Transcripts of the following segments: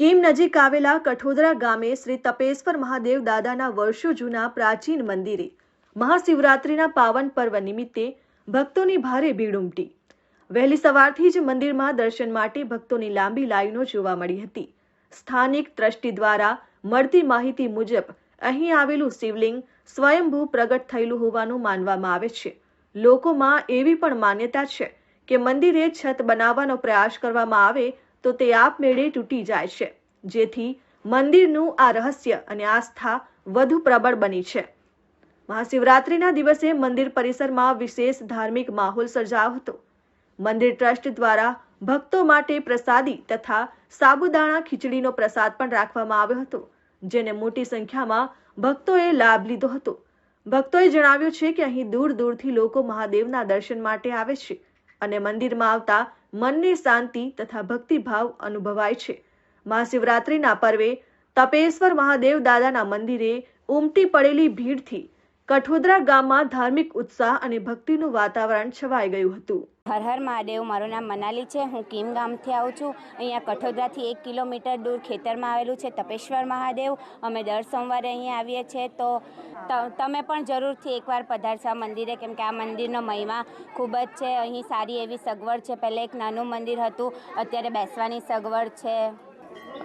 કીમ નજીક આવેલા કઠોદરા ગામે શ્રી તપેશ્વર મહાદેવ દાદાના વર્ષો જૂના પ્રાચીન મંદિરે મહાશિવરાત્રિના પાવન પર્વ નિમિત્તે ભક્તોની ભારે ભીડ ઉમટી. વહેલી સવારથી જ મંદિરમાં દર્શન માટે ભક્તોની લાંબી લાઈનો જોવા મળી હતી. સ્થાનિક ટ્રસ્ટી દ્વારા મળતી માહિતી મુજબ અહીં આવેલું શિવલિંગ સ્વયંભૂ પ્રગટ થયેલું હોવાનું માનવામાં આવે છે. લોકોમાં એવી પણ માન્યતા છે કે મંદિરે છત બનાવવાનો પ્રયાસ કરવામાં આવે તો તે આપમેળે તૂટી જાય છે. જેથી મંદિરનું આ રહસ્ય અને આસ્થા વધુ પ્રબળ બની છે. મહાશિવરાત્રિના દિવસે મંદિર પરિસરમાં વિશેષ ધાર્મિક માહોલ સર્જાયો હતો. મંદિર ટ્રસ્ટ દ્વારા ભક્તો માટે પ્રસાદી તથા સાબુદાણા ખીચડીનો પ્રસાદ પણ રાખવામાં આવ્યો હતો, જેને મોટી સંખ્યામાં ભક્તોએ લાભ લીધો હતો. ભક્તોએ જણાવ્યું છે કે અહીં દૂર દૂરથી લોકો મહાદેવના દર્શન માટે આવે છે અને મંદિરમાં આવતા મનની શાંતિ તથા ભક્તિભાવ અનુભવાય છે. મહાશિવરાત્રિના પર્વે તપેશ્વર મહાદેવ દાદાના મંદિરે ઉમટી પડેલી ભીડથી કઠોદરા ગામમાં ધાર્મિક ઉત્સાહ અને ભક્તિનું વાતાવરણ છવાઈ ગયું હતું. હર હર મહાદેવ મારું નામ મનાલી છે. હું કીમ ગામથી આવું છું. અહીંયા કઠોદરાથી એક કિલોમીટર દૂર ખેતરમાં આવેલું છે તપેશ્વર મહાદેવ. અમે દર સોમવારે અહીંયા આવીએ છીએ. તો ત- તમે પણ જરૂરથી એકવાર પધારશો મંદિરે કેમ કે આ મંદિરનો મહિમા ખૂબ જ છે. અહીં સારી એવી સગવડ છે. પહેલાં એક નાનું મંદિર હતું. અત્યારે બેસવાની સગવડ છે.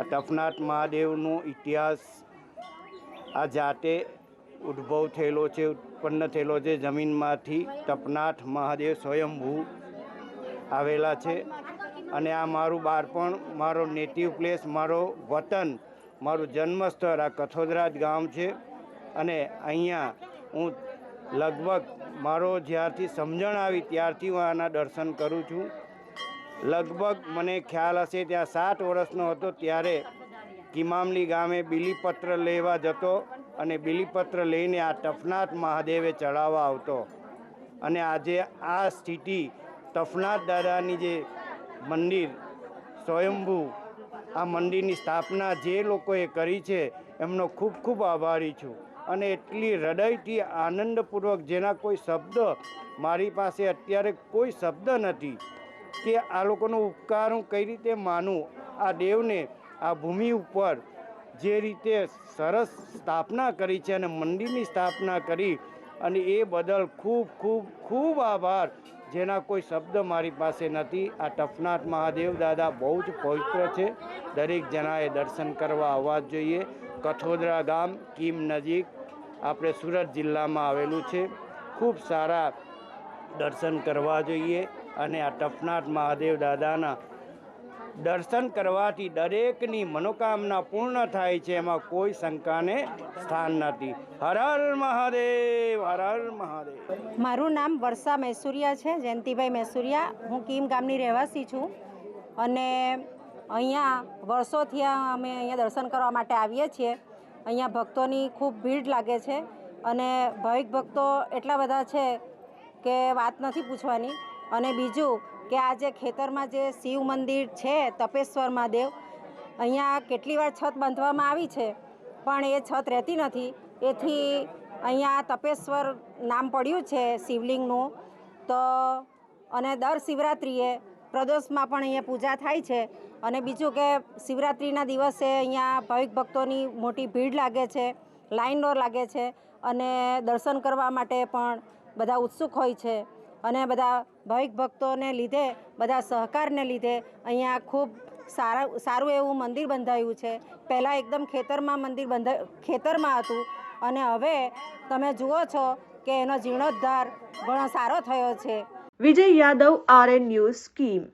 તપનાથ મહાદેવનો ઇતિહાસ આ જાતે ઉદ્ભવ થયેલો છે, ઉત્પન્ન થયેલો છે. જમીનમાંથી તપનાથ મહાદેવ સ્વયંભૂ આવેલા છે. અને આ મારું બાળપણ, મારો નેટિવ પ્લેસ મારો વતન, મારું જન્મસ્થળ, આ કથોદરાજ ગામ છે. અને અહીંયા હું લગભગ મારો જ્યારથી સમજણ આવી ત્યારથી હું આના દર્શન કરું છું. લગભગ મને ખ્યાલ હશે, ત્યાં સાત વર્ષનો હતો, ત્યારે કિમામલી ગામે બિલીપત્ર લેવા જતો અને બીલીપત્ર લઈને આ ટફનાથ મહાદેવે ચડાવવા આવતો. અને આજે આ સ્થિતિ ટફનાથ દાદાની જે મંદિર, સ્વયંભૂ, આ મંદિરની સ્થાપના જે લોકોએ કરી છે, એમનો ખૂબ ખૂબ આભારી છું. અને એટલી હૃદયથી આનંદપૂર્વક જેના કોઈ શબ્દ મારી પાસે અત્યારે કોઈ શબ્દ નથી, કે આ લોકોનો ઉપકાર હું કઈ રીતે માનું, આ દેવને આ ભૂમિ ઉપર જે રીતે સરસ સ્થાપના કરી છે અને મંદિરની સ્થાપના કરી અને એ બદલ ખૂબ ખૂબ ખૂબ આભાર. જેના કોઈ શબ્દ મારી પાસે નથી. આ ટફનાથ મહાદેવ દાદા બહુ જ પવિત્ર છે. દરેક જણાએ દર્શન કરવા આવવા જોઈએ. કઠોદરા ગામ કીમ નજીક આપણે સુરત જિલ્લામાં આવેલું છે. ખૂબ સારા દર્શન કરવા જોઈએ અને આ ટફનાથ મહાદેવ દાદાના દર્શન કરવાથી દરેકની મનોકામના પૂર્ણ થાય છે, એમાં કોઈ શંકાને સ્થાન નથી. હર હર મહાદેવ, હર હર મહાદેવ. મારું નામ વર્ષા મૈસુરિયા છે, જયંતિભાઈ મૈસુરિયા. હું કીમ ગામની રહેવાસી છું અને અહીંયા વર્ષોથી અમે અહીંયા દર્શન કરવા માટે આવીએ છીએ. અહીંયા ભક્તોની ખૂબ ભીડ લાગે છે અને ભાવિક ભક્તો એટલા બધા છે કે વાત નથી પૂછવાની. અને બીજું કે આ જે ખેતરમાં જે શિવ મંદિર છે, તપેશ્વર મહાદેવ, અહીંયા કેટલી વાર છત બાંધવામાં આવી છે, પણ એ છત રહેતી નથી. એથી અહીંયા તપેશ્વર નામ પડ્યું છે શિવલિંગનું. તો અને દર શિવરાત્રિએ પ્રદોષમાં પણ અહીંયા પૂજા થાય છે. અને બીજું કે શિવરાત્રિના દિવસે અહીંયા ભાવિક ભક્તોની મોટી ભીડ લાગે છે, લાઈનો લાગે છે અને દર્શન કરવા માટે પણ બધા ઉત્સુક હોય છે. અને બધા ભાવિક ભક્તોને લીધે, બધા સહકારને લીધે અહીંયા ખૂબ સારા, સારું એવું મંદિર બંધાયું છે. પહેલાં એકદમ ખેતરમાં મંદિર બંધા, ખેતરમાં હતું. અને હવે તમે જુઓ છો કે એનો જીર્ણોદ્ધાર ઘણો સારો થયો છે. Vijay Yadav RN news scheme